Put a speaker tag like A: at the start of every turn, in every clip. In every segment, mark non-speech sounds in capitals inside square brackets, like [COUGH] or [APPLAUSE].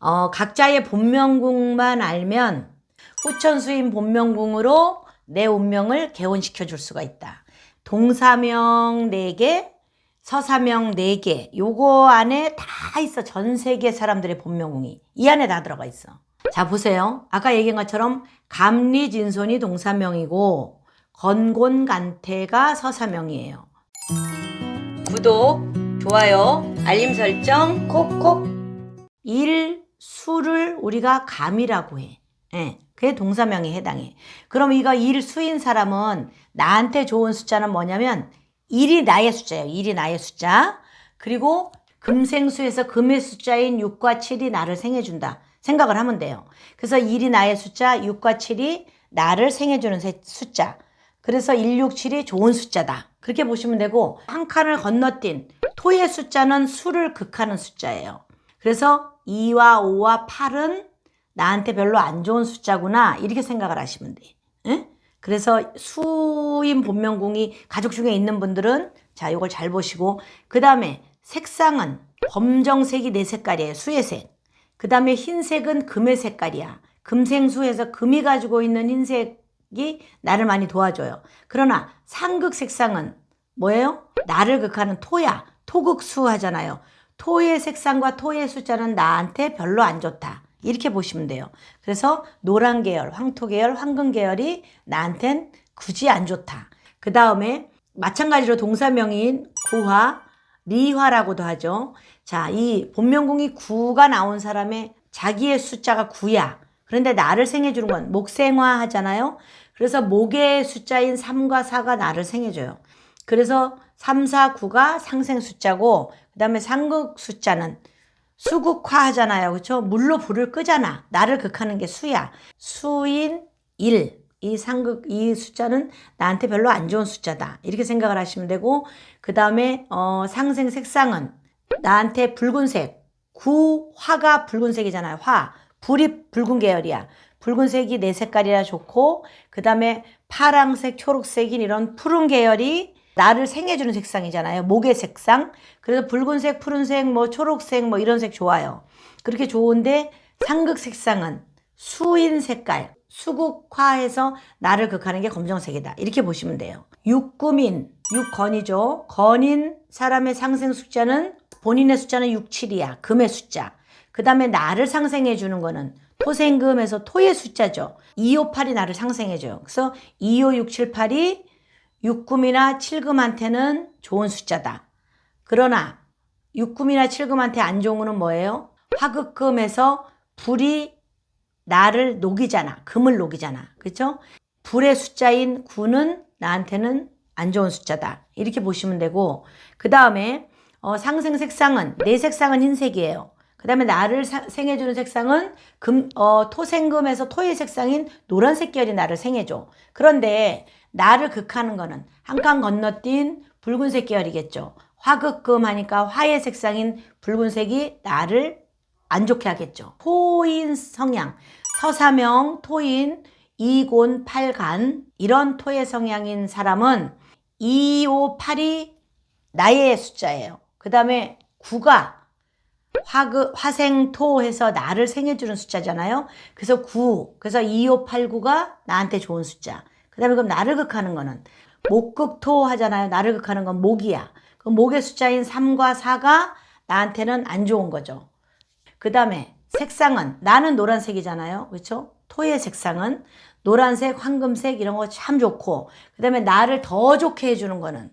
A: 어, 각자의 본명궁만 알면 후천수인 본명궁으로 내 운명을 개원시켜 줄 수가 있다. 동사명 4개, 서사명 4개. 요거 안에 다 있어. 전 세계 사람들의 본명궁이. 이 안에 다 들어가 있어. 자, 보세요. 아까 얘기한 것처럼 감리진손이 동사명이고 건곤간태가 서사명이에요. 구독, 좋아요, 알림 설정 콕콕. 일, 수를 우리가 감이라고 해. 예, 그게 동사명에 해당해. 그럼 이거 일, 수인 사람은 나한테 좋은 숫자는 뭐냐면 1이 나의 숫자예요. 1이 나의 숫자. 그리고 금생수에서 금의 숫자인 6과 7이 나를 생해준다. 생각을 하면 돼요. 그래서 1이 나의 숫자, 6과 7이 나를 생해주는 세- 숫자. 그래서 167이 좋은 숫자다. 그렇게 보시면 되고, 한 칸을 건너뛴 토의 숫자는 수를 극하는 숫자예요. 그래서 2와 5와 8은 나한테 별로 안 좋은 숫자구나. 이렇게 생각을 하시면 돼. 예? 그래서 수인 본명궁이 가족 중에 있는 분들은 자, 이걸 잘 보시고 그 다음에 색상은 검정색이 네 색깔이에요. 수의 색. 그 다음에 흰색은 금의 색깔이야. 금생수에서 금이 가지고 있는 흰색이 나를 많이 도와줘요. 그러나 상극 색상은 뭐예요? 나를 극하는 토야. 토극수 하잖아요. 토의 색상과 토의 숫자는 나한테 별로 안 좋다. 이렇게 보시면 돼요. 그래서 노란 계열, 황토 계열, 황금 계열이 나한텐 굳이 안 좋다. 그 다음에 마찬가지로 동사명인 구화, 리화라고도 하죠. 자, 이 본명궁이 구가 나온 사람의 자기의 숫자가 구야. 그런데 나를 생해주는 건 목생화 하잖아요. 그래서 목의 숫자인 3과 4가 나를 생해줘요. 그래서 3, 4, 9가 상생 숫자고, 그 다음에 상극 숫자는 수국화 하잖아요. 그렇죠? 물로 불을 끄잖아. 나를 극하는 게 수야. 수인 1. 이 상극 이 숫자는 나한테 별로 안 좋은 숫자다. 이렇게 생각을 하시면 되고 그 다음에 어 상생 색상은 나한테 붉은색. 구 화가 붉은색이잖아요. 화. 불이 붉은 계열이야. 붉은색이 내 색깔이라 좋고 그 다음에 파랑색, 초록색인 이런 푸른 계열이 나를 생해주는 색상이잖아요. 목의 색상. 그래서 붉은색, 푸른색, 뭐 초록색, 뭐 이런 색 좋아요. 그렇게 좋은데 상극 색상은 수인 색깔, 수국화해서 나를 극하는 게 검정색이다. 이렇게 보시면 돼요. 육구민, 육건이죠. 건인 사람의 상생 숫자는 본인의 숫자는 67이야. 금의 숫자. 그 다음에 나를 상생해 주는 거는 토생금에서 토의 숫자죠. 258이 나를 상생해 줘요. 그래서 25678이 6금이나 7금한테는 좋은 숫자다. 그러나 6금이나 7금한테 안 좋은 거는 뭐예요? 화극금에서 불이 나를 녹이잖아. 금을 녹이잖아. 그렇죠? 불의 숫자인 9는 나한테는 안 좋은 숫자다. 이렇게 보시면 되고 그 다음에 어, 상생 색상은 내 색상은 흰색이에요. 그 다음에 나를 사- 생해주는 색상은 금, 어, 토생금에서 토의 색상인 노란색 계열이 나를 생해줘. 그런데 나를 극하는 거는 한 칸 건너뛴 붉은색 계열이겠죠. 화극금 하니까 화의 색상인 붉은색이 나를 안 좋게 하겠죠. 토인 성향, 서사명, 토인, 이곤, 팔간 이런 토의 성향인 사람은 2, 5, 8이 나의 숫자예요. 그 다음에 9가 화그, 화생토 해서 나를 생해주는 숫자잖아요. 그래서 9, 그래서 2, 5, 8, 9가 나한테 좋은 숫자. 그 다음에 그럼 나를 극하는 거는 목극토 하잖아요. 나를 극하는 건 목이야. 그 목의 숫자인 3과 4가 나한테는 안 좋은 거죠. 그 다음에 색상은 나는 노란색이잖아요. 그렇죠? 토의 색상은 노란색, 황금색 이런 거 참 좋고 그 다음에 나를 더 좋게 해 주는 거는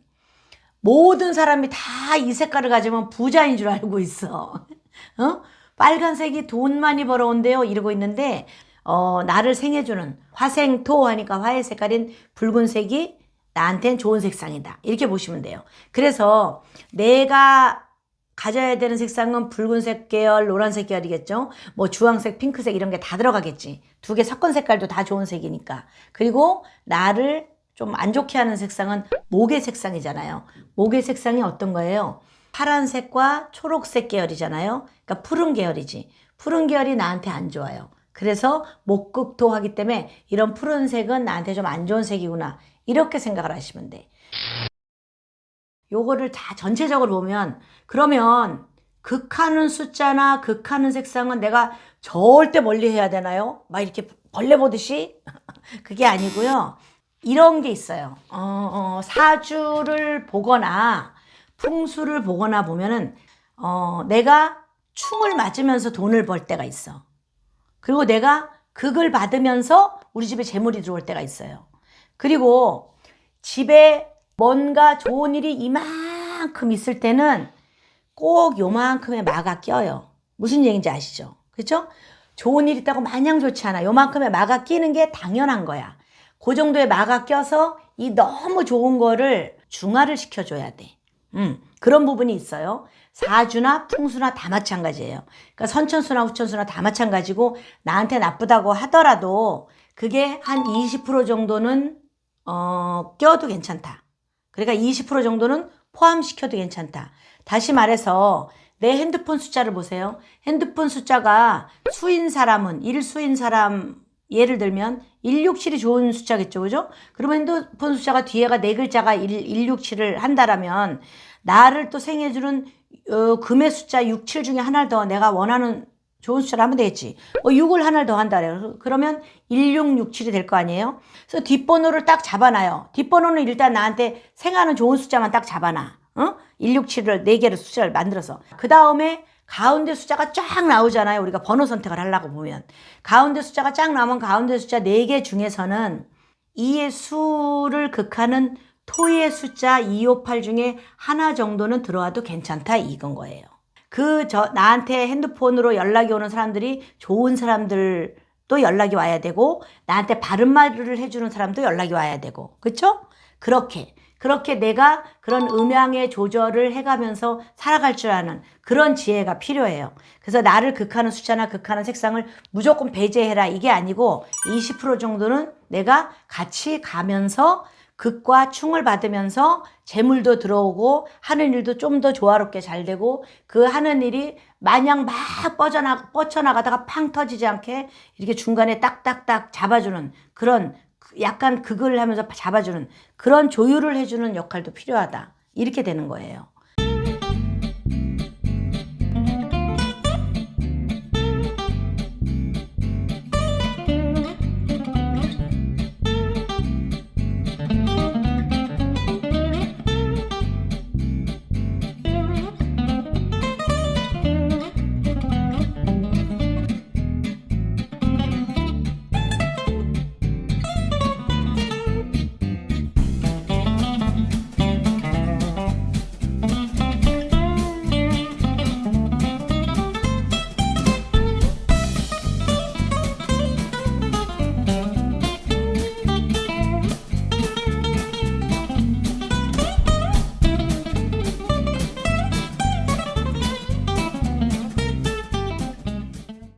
A: 모든 사람이 다 이 색깔을 가지면 부자인 줄 알고 있어. [LAUGHS] 어? 빨간색이 돈 많이 벌어온대요. 이러고 있는데 어, 나를 생해주는 화생토 하니까 화의 색깔인 붉은색이 나한테는 좋은 색상이다. 이렇게 보시면 돼요. 그래서 내가 가져야 되는 색상은 붉은색 계열, 노란색 계열이겠죠. 뭐 주황색, 핑크색 이런 게 다 들어가겠지. 두 개 섞은 색깔도 다 좋은 색이니까. 그리고 나를 좀 안 좋게 하는 색상은 목의 색상이잖아요. 목의 색상이 어떤 거예요? 파란색과 초록색 계열이잖아요. 그러니까 푸른 계열이지. 푸른 계열이 나한테 안 좋아요. 그래서 목극토 하기 때문에 이런 푸른색은 나한테 좀 안 좋은 색이구나. 이렇게 생각을 하시면 돼. 요거를 다 전체적으로 보면 그러면 극하는 숫자나 극하는 색상은 내가 절대 멀리 해야 되나요? 막 이렇게 벌레 보듯이? [LAUGHS] 그게 아니고요. 이런 게 있어요. 어, 어, 사주를 보거나 풍수를 보거나 보면은 어, 내가 충을 맞으면서 돈을 벌 때가 있어. 그리고 내가 극을 받으면서 우리 집에 재물이 들어올 때가 있어요. 그리고 집에 뭔가 좋은 일이 이만큼 있을 때는 꼭 요만큼의 마가 껴요. 무슨 얘기인지 아시죠? 그렇죠? 좋은 일 있다고 마냥 좋지 않아. 요만큼의 마가 끼는 게 당연한 거야. 그 정도의 마가 껴서 이 너무 좋은 거를 중화를 시켜줘야 돼. 음, 그런 부분이 있어요. 사주나 풍수나 다 마찬가지예요. 그러니까 선천수나 후천수나 다 마찬가지고 나한테 나쁘다고 하더라도 그게 한 20% 정도는 어, 껴도 괜찮다. 그러니까 20% 정도는 포함시켜도 괜찮다. 다시 말해서 내 핸드폰 숫자를 보세요. 핸드폰 숫자가 수인 사람은 일수인 사람 예를 들면 167이 좋은 숫자겠죠. 그죠? 그러면 핸드폰 숫자가 뒤에가 네 글자가 1, 167을 한다라면 나를 또 생해 주는 어, 금의 숫자 67 중에 하나를 더 내가 원하는 좋은 숫자를 하면 되겠지. 어, 6을 하나를 더 한다. 그래요. 그러면 1667이 될 거 아니에요? 그래서 뒷번호를 딱 잡아놔요. 뒷번호는 일단 나한테 생하는 좋은 숫자만 딱 잡아놔. 어? 167을 4개를 숫자를 만들어서. 그 다음에 가운데 숫자가 쫙 나오잖아요. 우리가 번호 선택을 하려고 보면. 가운데 숫자가 쫙 나오면 가운데 숫자 4개 중에서는 이의 수를 극하는 토의 숫자 258 중에 하나 정도는 들어와도 괜찮다 이건 거예요. 그 저 나한테 핸드폰으로 연락이 오는 사람들이 좋은 사람들도 연락이 와야 되고 나한테 바른 말을 해주는 사람도 연락이 와야 되고 그쵸? 그렇게 그렇게 내가 그런 음양의 조절을 해가면서 살아갈 줄 아는 그런 지혜가 필요해요. 그래서 나를 극하는 숫자나 극하는 색상을 무조건 배제해라 이게 아니고 20% 정도는 내가 같이 가면서 극과 충을 받으면서 재물도 들어오고 하는 일도 좀 더 조화롭게 잘 되고 그 하는 일이 마냥 막 뻗어나, 뻗쳐나가다가 팡 터지지 않게 이렇게 중간에 딱딱딱 잡아주는 그런 약간 극을 하면서 잡아주는 그런 조율을 해주는 역할도 필요하다. 이렇게 되는 거예요.